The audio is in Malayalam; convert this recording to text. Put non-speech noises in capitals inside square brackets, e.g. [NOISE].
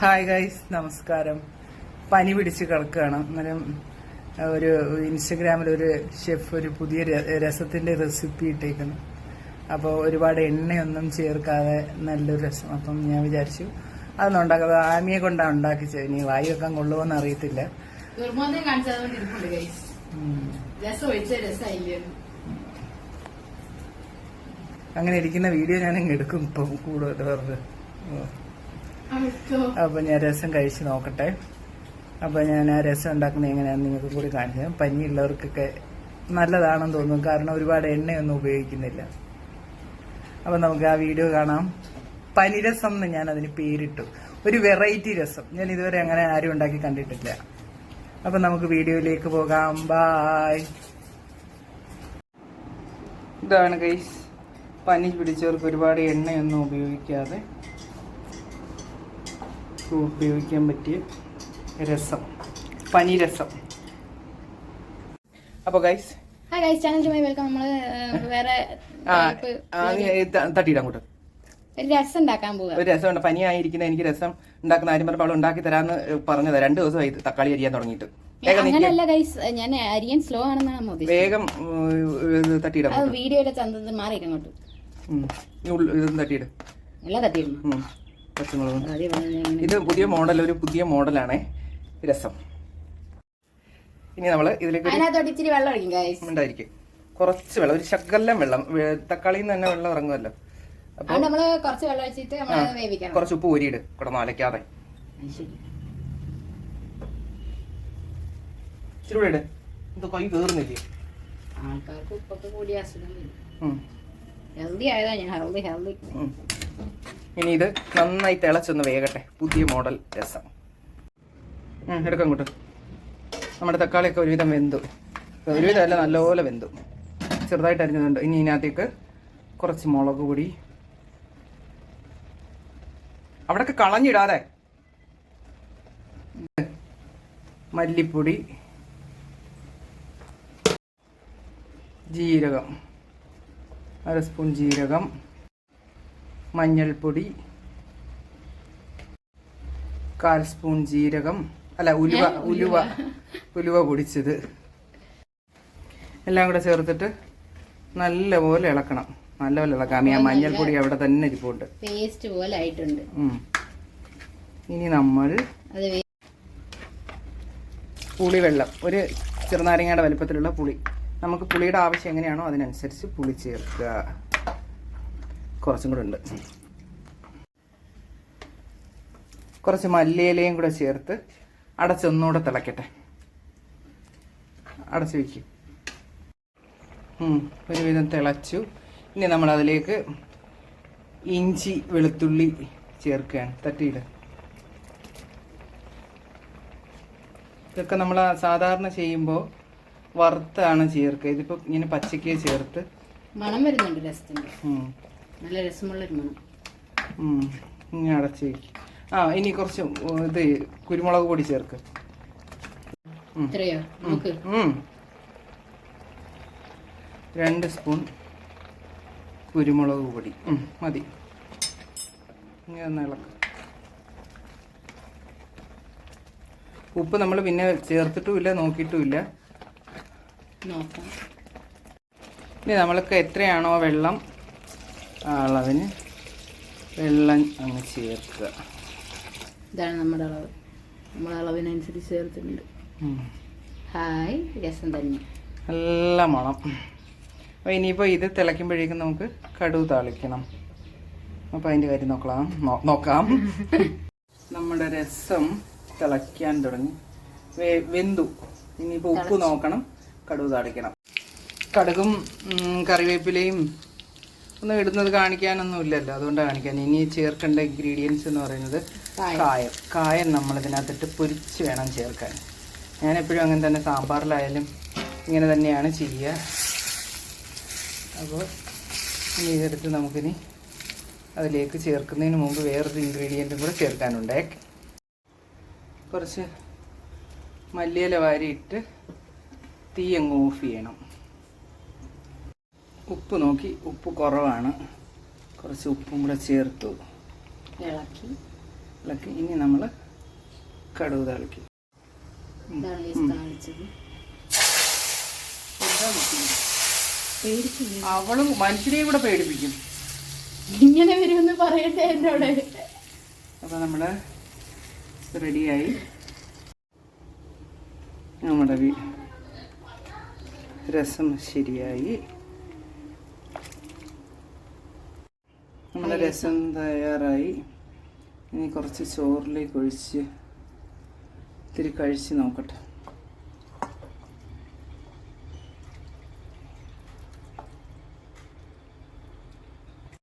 ഹായ് ഗൈസ് നമസ്കാരം. പനി പിടിച്ച് കിടക്കുകയാണ്. അന്നേരം ഒരു ഇൻസ്റ്റഗ്രാമിൽ ഒരു ഷെഫ് ഒരു പുതിയ രസത്തിന്റെ റെസിപ്പി ഇട്ടേക്കുന്നു. അപ്പോൾ ഒരുപാട് എണ്ണയൊന്നും ചേർക്കാതെ നല്ലൊരു രസം. അപ്പം ഞാൻ വിചാരിച്ചു അതൊന്നും ഉണ്ടാക്കാതെ ആമിയെ കൊണ്ടാണ് ഉണ്ടാക്കിച്ചത്. ഇനി വായു വെക്കാൻ കൊള്ളുമെന്ന് അറിയത്തില്ല. നിർബന്ധം കാണിച്ചതുകൊണ്ട് ഇരിപ്പുണ്ട് ഗൈസ് രസം ഒഴിച്ച അങ്ങനെ ഇരിക്കുന്ന വീഡിയോ ഞാൻ എടുക്കും. ഇപ്പം കൂടുതൽ വെറുതെ ഓ. അപ്പൊ ഞാൻ രസം കഴിച്ചു നോക്കട്ടെ. അപ്പൊ ഞാൻ ആ രസം ഉണ്ടാക്കുന്നത് എങ്ങനെയാണെന്ന് നിങ്ങൾക്ക് കൂടി കാണിച്ചു. പനിയുള്ളവർക്കൊക്കെ നല്ലതാണെന്ന് തോന്നുന്നു. കാരണം ഒരുപാട് എണ്ണയൊന്നും ഉപയോഗിക്കുന്നില്ല. അപ്പൊ നമുക്ക് ആ വീഡിയോ കാണാം. പനിരസം എന്ന് ഞാൻ അതിന് പേരിട്ടു. ഒരു വെറൈറ്റി രസം. ഞാൻ ഇതുവരെ അങ്ങനെ ആരും ഉണ്ടാക്കി കണ്ടിട്ടില്ല. അപ്പൊ നമുക്ക് വീഡിയോയിലേക്ക് പോകാം. ബായ്. ഇതാണ് ഗൈസ്. പനി പിടിച്ചവർക്ക് ഒരുപാട് എണ്ണയൊന്നും ഉപയോഗിക്കാതെ ഉപയോഗിക്കാൻ പറ്റിയ രസം പനി രസം. അപ്പോൾ ഗൈസ് ഹായ് ഗൈസ് വെൽക്കം നമ്മൾ വേറെ ഒരു രസം ഉണ്ടാക്കാൻ പോവുക ഒരു രസമുണ്ട് പനിയായിരിക്കുന്ന എനിക്ക് രസം ഉണ്ടാക്കുന്ന ആരും പറഞ്ഞപ്പോൾ അവൾ ഉണ്ടാക്കി തരാന്ന് പറഞ്ഞത്. രണ്ട് ദിവസമായി തക്കാളി അരിയാൻ തുടങ്ങിയിട്ട്. നീക്കി. അങ്ങനെയല്ല ഗൈസ് ഞാൻ അരിയൻ സ്ലോ ആണെന്നാണ് വേഗം തട്ടിയിടാം അത് അങ്ങോട്ട്. തട്ടിയിട്. എല്ലാം. പച്ചമുളകും. ഇത് പുതിയ മോഡൽ ഒരു പുതിയ മോഡലാണ്. രസം. ഇനി നമ്മൾ ഇതിലേക്ക് ഉണ്ടായിരിക്കും. കുറച്ച് വെള്ളം ഒരു ശകലം വെള്ളം. തക്കാളിയിൽ നിന്ന് തന്നെ വെള്ളം ഇറങ്ങുമല്ലോ. അപ്പോൾ കുറച്ച് ഉപ്പ് ഊരിയിട് കിടന്നു അലക്കാതെ ഇച്ചിരി കൂടെ ഇട്. ഇത് കൈ കയറുന്നില്ലേ ആൾക്കാർക്ക് ഉപ്പൊക്കെ കൂടി അസുഖം ഹെൽത്തി ആയതാ ഞാൻ. Healthy healthy. ഇനി ഇത് നന്നായി തിളച്ചൊന്ന് വേകട്ടെ. പുതിയ മോഡൽ രസം. എടുക്കാം അങ്ങോട്ട്. നമ്മുടെ തക്കാളിയൊക്കെ ഒരുവിധം വെന്തു. ഒരുവിധം അല്ല നല്ലപോലെ വെന്തു. ചെറുതായിട്ട് അരിഞ്ഞതുണ്ട് ഇനി ഇതിനകത്തേക്ക് കുറച്ച് മുളക് പൊടി. അവിടൊക്കെ കളഞ്ഞിടാതെ. മല്ലിപ്പൊടി. ജീരകം. അര സ്പൂൺ ജീരകം. മഞ്ഞൾപ്പൊടി കാൽ സ്പൂൺ ജീരകം അല്ല ഉലുവ ഉലുവ. ഉലുവ പൊടിച്ചത്. എല്ലാം കൂടെ ചേർത്തിട്ട് നല്ലപോലെ ഇളക്കണം. നല്ലപോലെ ഇളക്കാം. ആ മഞ്ഞൾപ്പൊടി അവിടെ തന്നെ ഇരിപ്പുണ്ട്. പേസ്റ്റ് പോലെ ആയിട്ടുണ്ട്. ഇനി നമ്മൾ പുളിവെള്ളം. ഒരു ചെറുനാരങ്ങയുടെ വലുപ്പത്തിലുള്ള പുളി. നമുക്ക് പുളിയുടെ ആവശ്യം എങ്ങനെയാണോ അതിനനുസരിച്ച് പുളി ചേർക്കുക. കുറച്ചും കൂടെ ഉണ്ട്. കുറച്ച് മല്ലിയിലയും കൂടെ ചേർത്ത് അടച്ചൊന്നുകൂടെ തിളക്കട്ടെ. അടച്ച് വയ്ക്കും ഒരുവിധം തിളച്ചു. ഇനി നമ്മൾ അതിലേക്ക് ഇഞ്ചി വെളുത്തുള്ളി ചേർക്കുകയാണ്. തട്ടിയിട്. ഇതൊക്കെ നമ്മൾ സാധാരണ ചെയ്യുമ്പോൾ വറുത്താണ് ചേർക്കുക. ഇതിപ്പോൾ ഇങ്ങനെ പച്ചയ്ക്ക് ചേർത്ത് മണം വരുന്നുണ്ട് നല്ല രസമുള്ളൊരു മണം ഇനി അടച്ച് വയ്ക്കും ആ ഇനി കുറച്ച് ഇത് കുരുമുളക് പൊടി ചേർക്ക്. ഇത്രയോ? നമുക്ക്. രണ്ട് സ്പൂൺ കുരുമുളക് പൊടി. മതി. ഇനി ഒന്ന് ഇളക്ക്. ഉപ്പ് നമ്മൾ പിന്നെ ചേർത്തിട്ടുമില്ല നോക്കിയിട്ടുമില്ല ഇല്ല ഇനി നമ്മൾക്ക് എത്രയാണോ വെള്ളം അളവിന് വെള്ളം അങ്ങ് ചേർക്കുക. ഇതാണ് നമ്മുടെ അളവ്. നമ്മുടെ അളവിനനുസരിച്ച് ചേർത്തിട്ടുണ്ട്. ഹായ് രസം തന്നെ. നല്ല മണം. അപ്പോൾ ഇനിയിപ്പോൾ ഇത് തിളയ്ക്കുമ്പോഴേക്കും നമുക്ക് കടുവ് താളിക്കണം. അപ്പോൾ അതിന്റെ കാര്യം നോക്കാം നോക്കാം. [LAUGHS] നമ്മുടെ രസം തിളയ്ക്കാൻ തുടങ്ങി. വെന്തു. ഇനിയിപ്പോൾ ഉപ്പ് നോക്കണം. കടുവ് താളിക്കണം. കടുകും കറിവേപ്പിലയും ഒന്നും ഇടുന്നത് കാണിക്കാനൊന്നും ഇല്ലല്ലോ. അതുകൊണ്ട് കാണിക്കാൻ ഇനി ചേർക്കേണ്ട ഇൻഗ്രീഡിയൻസ് എന്ന് പറയുന്നത് കായം. കായം. ഇതിനകത്തിട്ട് പൊരിച്ച് വേണം ചേർക്കാൻ. ഞാൻ എപ്പോഴും അങ്ങനെ തന്നെ സാമ്പാറിലായാലും ഇങ്ങനെ തന്നെയാണ് ചെയ്യുക. അപ്പോൾ ഇനി ഇതെടുത്ത് നമുക്കിനി അതിലേക്ക് ചേർക്കുന്നതിന് മുമ്പ് വേറൊരു ഇൻഗ്രീഡിയന്റും കൂടെ ചേർക്കാനുണ്ടേ. കുറച്ച് മല്ലിയില വാരിയിട്ട് തീ അങ്ങ് ഓഫ് ചെയ്യണം. ഉപ്പ് നോക്കി ഉപ്പ് കുറവാണ്. കുറച്ച് ഉപ്പും കൂടെ ചേർത്തു. ഇളക്കി. ഇളക്കി. ഇനി നമ്മൾ കടുവ് തളിക്കും. അവളും മനുഷ്യനെയും കൂടെ പേടിപ്പിക്കും. ഇങ്ങനെ വരുമെന്ന് പറയട്ടെ എന്നോട്. അപ്പോൾ നമ്മുടെ റെഡിയായി. നമ്മുടെ രസം ശരിയായി. നമ്മുടെ രസം തയ്യാറായി. ഇനി കുറച്ച് ചോറിലേക്ക് ഒഴിച്ച് ഇത്തിരി കഴിച്ച് നോക്കട്ടെ.